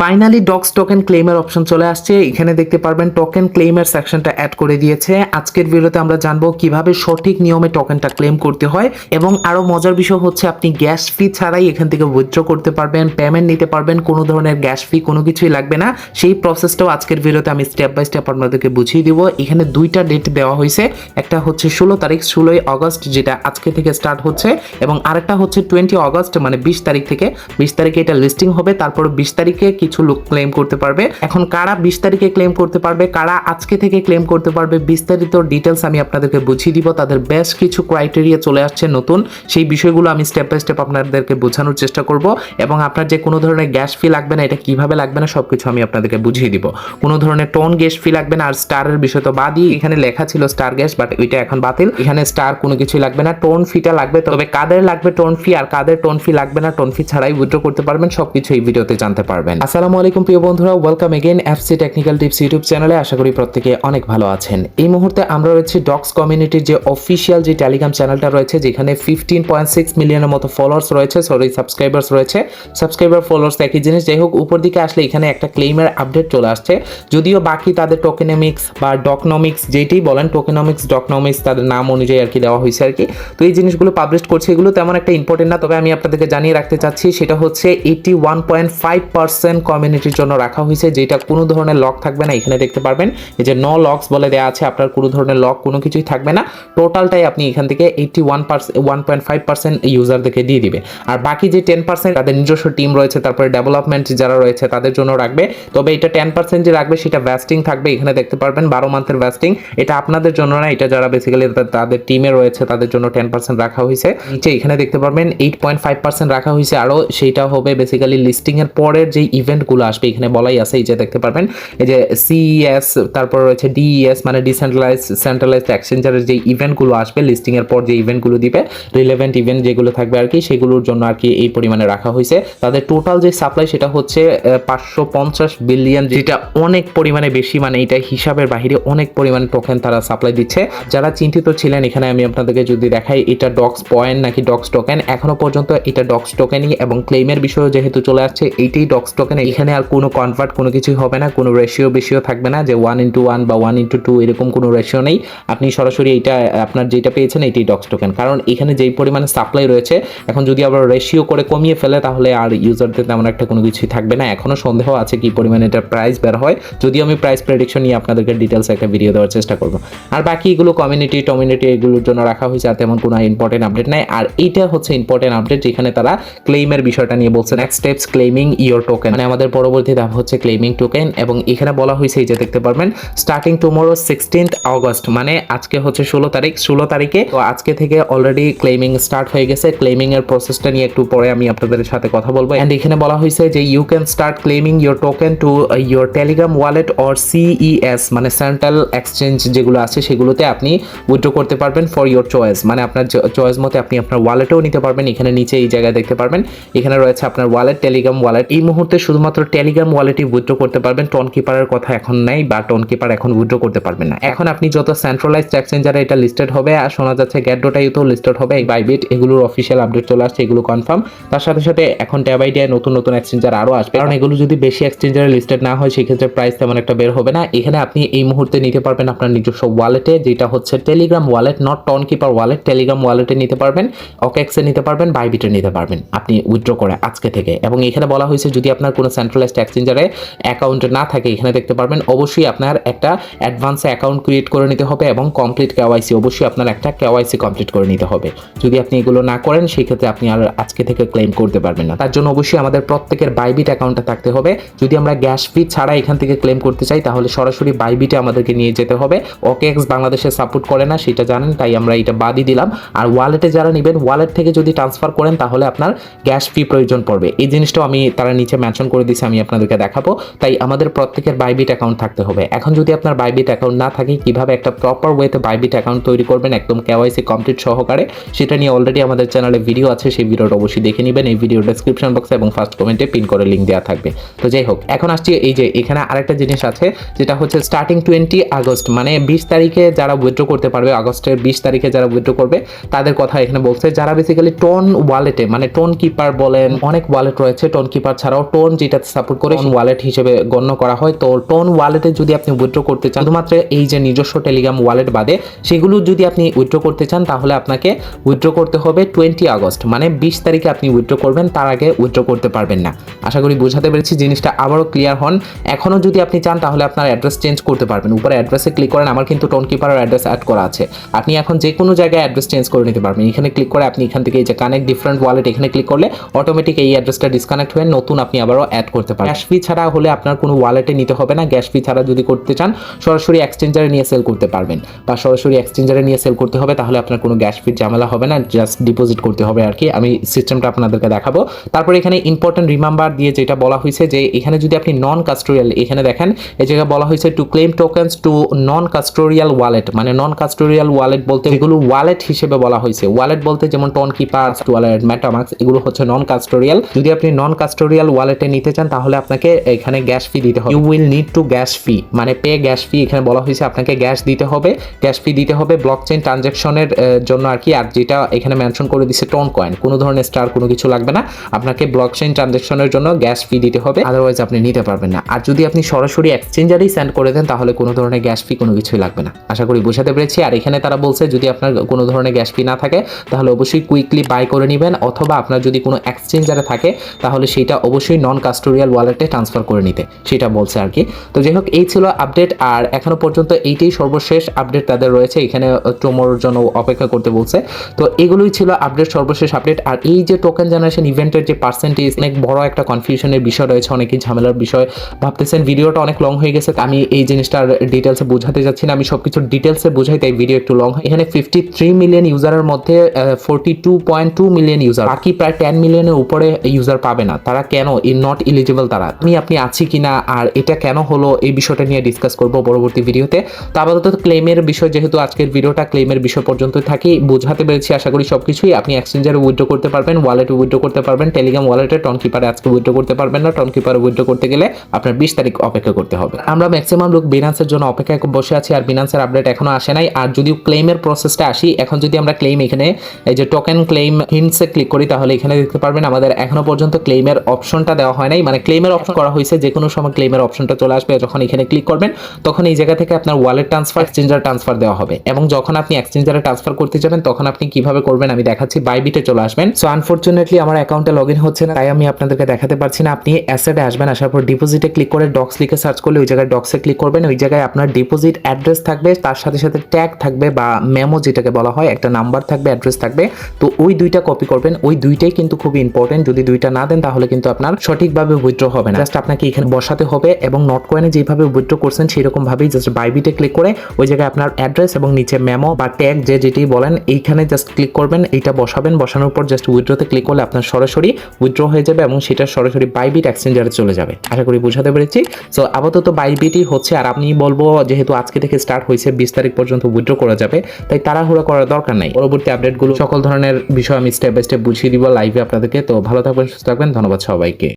Finally docs token ক্লেমের option চলে আসছে। এখানে দেখতে পারবেন টোকেন ক্লেমের সেকশনটা অ্যাড করে দিয়েছে। আজকের ভিডিওতে আমরা জানব কীভাবে সঠিক নিয়মে টোকেনটা ক্লেম করতে হয় এবং আরও মজার বিষয় হচ্ছে আপনি গ্যাস ফি ছাড়াই এখান থেকে উইথড্র করতে পারবেন পেমেন্ট নিতে পারবেন, কোনো ধরনের গ্যাস ফি কোনো কিছুই লাগবে না। সেই প্রসেসটাও আজকের ভিডিওতে আমি স্টেপ বাই স্টেপ আপনাদেরকে বুঝিয়ে দিব। এখানে দুইটা ডেট দেওয়া হয়েছে। একটা হচ্ছে ষোলো তারিখ, ষোলোই আগস্ট, যেটা আজকে থেকে স্টার্ট হচ্ছে এবং আরেকটা হচ্ছে টোয়েন্টি আগস্ট মানে বিশ তারিখ থেকে। বিশ তারিখে এটা লিস্টিং হবে, তারপর বিশ তারিখে কিছু লোক ক্লেম করতে পারবে। এখন কারা বিশ তারিখে ক্লেম করতে পারবে, কারা আজকে থেকে ক্লেম করতে পারবে, বিস্তারিত ডিটেলস আমি আপনাদেরকে বুঝিয়ে দিব। তাদের বেশ কিছু ক্রাইটেরিয়া চলে আসছে নতুন। সেই বিষয়গুলো আমি স্টেপ বাই স্টেপ আপনাদেরকে বোঝানোর চেষ্টা করব এবং আপনার যে কোনো ধরনের গ্যাস ফি লাগবে না, এটা কীভাবে লাগবে না, সবকিছু আমি আপনাদেরকে বুঝিয়ে দিব। কোনো ধরনের টোন গ্যাস ফি লাগবে না, আর স্টারের বিষয় তো বাদই। এখানে লেখা ছিল স্টার গ্যাস বাট ওইটা এখন বাতিল। এখানে স্টার কোনো কিছুই লাগবে না টোন ফিটা লাগবে। তবে কাদের লাগবে টোন ফি আর কাদের টোন ফি লাগবে না টোন ফি ছাড়াই উইথড্র করতে পারবেন, সবকিছু এই ভিডিওতে জানতে পারবেন। আসসালামু আলাইকুম প্রিয় বন্ধুরা welcome again FC technical tips YouTube চ্যানেলে আশা করি প্রত্যেকে অনেক ভালো আছেন। এই মুহূর্তে আমরা রয়েছে ডক্স কমিউনিটির যে অফিসিয়াল যে টেলিগ্রাম চ্যানেলটা রয়েছে, যেখানে ফিফটিন পয়েন্ট সিক্স মিলিয়নের মতো ফলোয়ার্স রয়েছে সরি সাবস্ক্রাইবার্স রয়েছে। সাবস্ক্রাইবার ফলোয়ার্স একই জিনিস, যাই হোক, উপর দিকে আসলে এখানে একটা ক্লেমের আপডেট চলে আসছে। যদিও বাকি তাদের টোকেনমিক্স বা ডকনমিক্স যেটি বলেন টোকেনমিক্স ডকনমিক্স তাদের নাম অনুযায়ী আর কি দেওয়া হয়েছে আর কি। তো এই জিনিসগুলো পাবলিশ করছে, এগুলো তেমন একটা ইম্পর্টেন্ট না, তবে আমি আপনাদেরকে জানিয়ে রাখতে চাচ্ছি, সেটা হচ্ছে eighty one point five percent কমিউনিটির জন্য রাখা হয়েছে, যেটা কোনো ধরনের লক থাকবে না, এখানে দেখতে পারবেন। এই যে নো লকস বলে দেওয়া আছে, আপনার কোনো ধরনের লক কোনো কিছুই থাকবে না। টোটালটাই আপনি এখান থেকে eighty one percent one point five ইউজারদেরকে দিয়ে দিবে। আর বাকি যে টেন পার্সেন্ট তাদের নিজস্ব টিম রয়েছে, তারপরে ডেভেলপমেন্ট যারা রয়েছে, তাদের জন্য রাখবে। তবে এটা টেন পার্সেন্ট যে রাখবে, সেটা ভ্যাস্টিং থাকবে। এখানে দেখতে পারবেন বারো মান্থের ভ্যাস্টিং এটা আপনাদের জন্য না, এটা যারা বেসিক্যালি তাদের টিমে রয়েছে, তাদের জন্য টেন পার্সেন্ট রাখা হয়েছে। নিচে এখানে দেখতে পারবেন এইট পয়েন্ট ফাইভ পার্সেন্ট রাখা হয়েছে। আরও সেইটা হবে বেসিক্যালি লিস্টিং এর পরের যে ইভেন্টগুলো আসবে, এখানে বলাই আছে, এই যে দেখতে পারবেন, এই যে সিইএস তারপর রয়েছে ডিইএস মানে ডিসেন্ট্রালাইজ সেন্ট্রালাইজড এক্সচেঞ্জারের যে ইভেন্টগুলো আসবে লিস্টিং এর পর যে ইভেন্টগুলো দিবে রিলেভেন্ট ইভেন্ট যেগুলো থাকবে আর কি, সেগুলোর জন্য আর কি এই পরিমাণে রাখা হয়েছে। তাদের টোটাল যে সাপ্লাই সেটা হচ্ছে পাঁচশো পঞ্চাশ বিলিয়ন যেটা অনেক পরিমাণে বেশি মানে এটা হিসাবের বাহিরে অনেক পরিমাণে টোকেন তারা সাপ্লাই দিচ্ছে। যারা চিন্তিত ছিলেন, এখানে আমি আপনাদেরকে যদি দেখাই, এটা ডক্স পয়েন্ট নাকি ডক্স টোকেন এখনও পর্যন্ত এটা ডক্স টোকেনই এবং ক্লেমের বিষয়ে যেহেতু চলে আসছে, এইটাই ডক্স টোকেন এখানে আর কোনো কনভার্ট কোনো কিছুই হবে না, কোনো রেশিও বেশিও থাকবে না যে ওয়ান ইন্টু ওয়ান বা ওয়ান ইন্টু টু এরকম কোনো রেশিও নেই। আপনি সরাসরি এইটা, আপনার যেটা পেয়েছেন এটাই ডক্স টোকেন কারণ এখানে যেই পরিমাণে সাপ্লাই রয়েছে, এখন যদি আবার রেশিও করে কমিয়ে ফেলে তাহলে আর ইউজারদের তেমন একটা কোনো কিছুই থাকবে না। এখনও সন্দেহ আছে কি পরিমাণে এটার প্রাইস বের হয়। যদিও আমি প্রাইস প্রেডিকশন নিয়ে আপনাদেরকে ডিটেলস একটা ভিডিও দেওয়ার চেষ্টা করব। আর বাকি এগুলো কমিউনিটি টমিউনিটি এগুলোর জন্য রাখা হয়েছে আর তেমন কোনো ইম্পর্টেন্ট আপডেট নাই। আর এইটা হচ্ছে ইম্পর্টেন্ট আপডেট যেখানে তারা ক্লেইমের বিষয়টা নিয়ে বলছে। Next steps claiming your token মানে আমাদের পরবর্তী ধাপ হচ্ছে ক্লেমিং টোকেন এবং এখানে বলা হয়েছে এই যে দেখতে পারবেন স্টার্টিং টুমোরো সিক্সটিন্থ আগস্ট মানে আজকে হচ্ছে ষোলো তারিখ, ষোলো তারিখে। তো আজকে থেকে অলরেডি ক্লেমিং স্টার্ট হয়ে গেছে। ক্লেমিং এর প্রসেসটা নিয়ে একটু পরে আমি আপনাদের সাথে কথা বলব। এন্ড এখানে বলা হয়েছে যে you can start claiming your token to your Telegram wallet or CES মানে সেন্ট্রাল এক্সচেঞ্জ যেগুলো আছে, সেগুলোতে আপনি উইথড্র করতে পারবেন ফর ইউর চয়েস মানে আপনার চয়েস মতে আপনি আপনার ওয়ালেটেও নিতে পারবেন। এখানে নিচে এই জায়গায় দেখতে পারবেন। এখানে রয়েছে আপনার ওয়ালেট টেলিগ্রাম ওয়ালেট এই মুহূর্তে শুধুমাত্র টেলিগ্রাম ওয়ালেটই উইথড্র করতে পারবেন। টোন কিপারের কথা এখন নাই বা টোন কিপার এখন উইথড্র করতে পারবেন না। এখন আপনি যত সেন্ট্রালাইজড এক্সচেঞ্জারে এটা লিস্টেড হবে, আর শোনা যাচ্ছে গ্যাট ডোটাইতেও লিস্টেড হবে, এই বাইবিট এগুলোর অফিসিয়াল আপডেট চলে আসছে, এগুলো কনফার্ম তার সাথে সাথে এখন ট্যাব আইডিয়ায় নতুন নতুন এক্সচেঞ্জার আরও আসবে। কারণ এগুলো যদি বেশি এক্সচেঞ্জারে লিস্টেড না হয়, সেক্ষেত্রে প্রাইস তেমন একটা বের হবে না। এখানে আপনি এই মুহূর্তে নিতে পারবেন আপনার নিজস্ব ওয়ালেটে যেটা হচ্ছে Telegram wallet not Tonkeeper wallet Telegram ওয়ালেটে নিতে পারবেন অকেক্সে নিতে পারবেন বাইবিটে নিতে পারবেন। আপনি উইথড্র করে আজকে থেকে। এবং এখানে বলা হয়েছে, যদি আপনার কোনো সেন্ট্রালাইজড এক্সচেঞ্জারে অ্যাকাউন্ট না থাকে, এখানে দেখতে পারবেন অবশ্যই আপনার একটা অ্যাডভান্স অ্যাকাউন্ট ক্রিয়েট করে নিতে হবে এবং কমপ্লিট কেওয়াইসি অবশ্যই আপনার একটা কেওয়াইসি কমপ্লিট করে নিতে হবে। যদি আপনি এগুলো না করেন সেই ক্ষেত্রে আপনি আর আজকে থেকে ক্লেম করতে পারবেন না। তার জন্য অবশ্যই আমাদের প্রত্যেকের বাইবিট অ্যাকাউন্টটা থাকতে হবে। যদি আমরা গ্যাস ফি ছাড়া এখান থেকে ক্লেম করতে চাই, তাহলে সরাসরি বাইবিটে আমাদেরকে নিয়ে যেতে হবে। ওকেএক্স বাংলাদেশে সাপোর্ট করে না, সেটা জানেন, তাই আমরা এটা বাদই দিলাম। আর ওয়ালেটে যারা নেবেন ওয়ালেট থেকে যদি ট্রান্সফার করেন, তাহলে আপনার গ্যাস ফি প্রয়োজন পড়বে। এই জিনিসটাও আমি তারা নিচে মেনশন করে দিয়েছি আমি আপনাদেরকে দেখাবো। তাই আমাদের প্রত্যেকের বাইবিট অ্যাকাউন্ট থাকতে হবে। এখন যদি আপনার বাইবিট অ্যাকাউন্ট না থাকে, কীভাবে একটা প্রপার ওয়েতে বাইবিট অ্যাকাউন্ট তৈরি করবেন, একদম কেওয়াইসি কমপ্লিট সহকারে, সেটা নিয়ে অলরেডি আমাদের চ্যানেলে ভিডিও আছে, সেই ভিডিওটা অবশ্যই দেখে নেবেন। এই ভিডিও ডেসক্রিপশন বক্সে এবং ফার্স্ট কমেন্টে পিন করে লিঙ্ক দেওয়া থাকবে। তো যাই হোক, এখন আসছি এই যে, এখানে আরেকটা জিনিস আছে, যেটা হচ্ছে স্টার্টিং টোয়েন্টি আগস্ট মানে বিশ তারিখে যারা উইথড্র করতে পারবে, আগস্টের বিশ তারিখে যারা উইথড্র করবে, তাদের কথা এখানে বলছে, যারা বেসিক্যালি টোন ওয়ালেটে মানে টোন কিপার বলেন, অনেক ওয়ালেট রয়েছে টোন কিপার ছাড়াও টোন যে যেটাতে সাপোর্ট করে ওয়ালেট হিসেবে গণ্য করা হয়। তো টোন ওয়ালেটে যদি আপনি উইথড্র করতে চান, শুধুমাত্র এই যে নিজস্ব টেলিগ্রাম ওয়ালেট বাদে, সেগুলো যদি আপনি উইথড্র করতে চান, তাহলে আপনাকে উইথড্র করতে হবে টোয়েন্টি আগস্ট মানে বিশ তারিখে আপনি উইথড্র করবেন, তার আগে উইথড্র করতে পারবেন না। আশা করি বোঝাতে পেরেছি জিনিসটা আবারও ক্লিয়ার হন। এখনও যদি আপনি চান, তাহলে আপনার অ্যাড্রেস চেঞ্জ করতে পারবেন। উপরে অ্যাড্রেসে ক্লিক করেন, আমার কিন্তু টোন কিপারের অ্যাড্রেস অ্যাড করা আছে। আপনি এখন যে কোনো জায়গায় অ্যাড্রেস চেঞ্জ করে নিতে পারবেন। এখানে ক্লিক করে আপনি এখান থেকে এই যে কানেক্ট ডিফারেন্ট ওয়ালেট এখানে ক্লিক করলে অটোমেটিক এই অ্যাড্রেসটা ডিসকানেক্ট হয়ে নতুন আপনি আবারও অ্যাড করতে পারেন। গ্যাস ফি ছাড়া হলে আপনার কোনো ওয়ালেটে নিতে হবে না। গ্যাস ফি ছাড়া যদি করতে চান, সরাসরি এক্সচেঞ্জারে নিয়ে সেল করতে পারবেন। বা সরাসরি এক্সচেঞ্জারে নিয়ে সেল করতে হবে, তাহলে আপনার কোনো গ্যাস ফির ঝামেলা হবে না। জাস্ট ডিপোজিট করতে হবে আর কি। আমি সিস্টেমটা আপনাদেরকে দেখাবো। তারপরে এখানে ইম্পর্টেন্ট রিমাম্বার দিয়ে যেটা বলা হয়েছে যে, এখানে যদি আপনি নন কাস্টোরিয়াল এখানে দেখেন, এই জায়গায় বলা হয়েছে to claim tokens to non custodial wallet মানে নন কাস্টোরিয়াল ওয়ালেট বলতে এগুলো ওয়ালেট হিসেবে বলা হয়েছে। ওয়ালেট বলতে যেমন টন কিপার ওয়ালেট মেটামাক্স এগুলো হচ্ছে নন কাস্টোরিয়াল যদি আপনি নন কাস্টোরিয়াল ওয়ালেটে নিতে চান, তাহলে আপনাকে এখানে গ্যাস ফি দিতে হবে। You will need to gas fee মানে পে গ্যাস ফি এখানে বলা হয়েছে আপনাকে গ্যাস দিতে হবে। গ্যাস ফি দিতে হবে ব্লক চেইন ট্রানজ্যাকশনের জন্য আর কি, আর যেটা এখানে মেনশন করে দিচ্ছে টোন কয়েন কোনো ধরনের স্টার কোনো কিছু লাগবে না। আপনাকে ব্লক চেইন ট্রানজ্যাকশনের জন্য গ্যাস ফি দিতে হবে আদারওয়াইজ আপনি নিতে পারবেন না। আর যদি আপনি সরাসরি এক্সচেঞ্জারেই সেন্ড করে দেন, তাহলে কোনো ধরনের গ্যাস ফি কোনো কিছুই লাগবে না। আশা করি বোঝাতে পেরেছি। আর এখানে তারা বলছে, যদি আপনার কোনো ধরনের গ্যাস ফি না থাকে, তাহলে অবশ্যই কুইকলি বাই করে নেবেন, অথবা আপনার যদি কোনো এক্সচেঞ্জারে থাকে, তাহলে সেটা অবশ্যই নন কাস্টোরিয়াল ওয়ালেটে ট্রান্সফার করে নিতে, সেটা বলছে আর কি। তো যাই হোক, এই ছিল আপডেট আর এখনও পর্যন্ত এইটাই সর্বশেষ আপডেট তাদের রয়েছে। এখানে টোমোর জন্য অপেক্ষা করতে বলছে। তো এগুলোই ছিল আপডেট সর্বশেষ আপডেট আর এই যে টোকেন জেনারেশন ইভেন্টের যে পার্সেন্টেজ অনেক বড় একটা কনফিউশনের বিষয় রয়েছে, অনেকেই ঝামেলার বিষয় ভাবতেছেন। ভিডিওটা অনেক লং হয়ে গেছে আমি এই জিনিসটার ডিটেলসে বোঝাতে যাচ্ছি না। আমি সবকিছু ডিটেলসে বোঝাই, তাই ভিডিও একটু লং এখানে ফিফটি থ্রি মিলিয়ন ইউজারের মধ্যে forty two point two million user বাকি প্রায় টেন মিলিয়নের উপরে ইউজার পাবে না। তারা কেন? নট ইলিজিবল তারা। আমি, আপনি আছি কিনা? আর এটা কেন হলো? এই বিষয়টা নিয়ে ডিসকাস করব পরবর্তী ভিডিওতে তো। আপাতত ক্লেমের বিষয়, যেহেতু আজকের ভিডিওটা ক্লেমের বিষয় পর্যন্ত থাকি, বোঝাতে পেরেছি, আশা করি সবকিছুই। আপনি এক্সচেঞ্জারে উইথড্র করতে পারবেন ওয়ালেটে উইথড্র করতে পারবেন টেলিগ্রাম ওয়ালেটে টন কিপারে আজকে উইথড্র করতে পারবেন না। টন কিপারে করতে গেলে আপনার বিশ তারিখ অপেক্ষা করতে হবে। আমরা ম্যাক্সিমাম লোক বিনান্সের জন্য অপেক্ষায় বসে আছি আর বিনান্সের আপডেট এখনও আসে নাই। আর যদিও ক্লেমের প্রসেসটা আসি, এখন যদি আমরা ক্লেম এখানে, এই যে টোকেন ক্লেম হিন্টসে ক্লিক করি, তাহলে এখানে দেখতে পারবেন আমাদের এখনও পর্যন্ত ক্লেমের অপশনটা দেওয়া হয় নাই। মানে ক্লেমের অপশন করা হয়েছে যে কোনো সময় ক্লেমের অপশনটা চলে আসবে, যখন এখানে ক্লিক করবেন, তখন এই জায়গা থেকে আপনার ওয়ালেট ট্রান্সফার এক্সচেঞ্জার ট্রান্সফার দেওয়া হবে। এবং যখন আপনি এক্সচেঞ্জারে ট্রান্সফার করতে যাবেন, তখন আপনি কীভাবে করবেন আমি দেখাচ্ছি বাইবিটে চলে আসবেন। সো আনফরচুনেটলি আমার অ্যাকাউন্টে লগ ইন হচ্ছে না, তাই আমি আপনাদেরকে দেখাতে পারছি না। আপনি অ্যাসেটে আসবেন, আসার পর ডিপোজিটে ক্লিক করে ডক্স লিখে সার্চ করলে ওই জায়গায় ডক্সে ক্লিক করবেন। ওই জায়গায় আপনার ডিপোজিট অ্যাড্রেস থাকবে, তার সাথে সাথে ট্যাগ থাকবে বা মেমো যেটাকে বলা হয়, একটা নাম্বার থাকবে অ্যাড্রেস থাকবে। তো ওই দুইটা কপি করবেন, ওই দুইটাই কিন্তু খুব ইম্পর্টেন্ট যদি দুইটা না দেন, তাহলে কিন্তু আপনার সঠিকভাবে উইথড্র হবে না। জাস্ট আপনাকে এখানে বসাতে হবে এবং নট কয়েনে যেভাবে উইথড্র করছেন সেরকম ভাবেই জাস্ট বাইবিটে ক্লিক করে ওই জায়গায় আপনার অ্যাড্রেস এবং নিচে মেমো বা ট্যাগ যে যেটি বলেন, এইখানে জাস্ট করবেন, এইটা বসাবেন, বসানোর পর জাস্ট উইথড্রোতে ক্লিক করলে আপনার সরাসরি উইথড্র হয়ে যাবে এবং সেটা সরাসরি বাইবিট এক্সচেঞ্জারে চলে যাবে। আশা করি বুঝাতে পেরেছি। সো আপাতত বাইবিটই হচ্ছে, আর আপনি বলব যেহেতু আজকে থেকে স্টার্ট হয়েছে, বিশ তারিখ পর্যন্ত উইথড্র করা যাবে, তাই তাড়াহুড়ো করার দরকার নাই। পরবর্তী আপডেটগুলো সকল ধরনের বিষয় আমি স্টেপ বাই স্টেপ বুঝিয়ে দিব লাইভে আপনাদেরকে। তো ভালো থাকবেন, সুস্থ থাকবেন, ধন্যবাদ সবাইকে।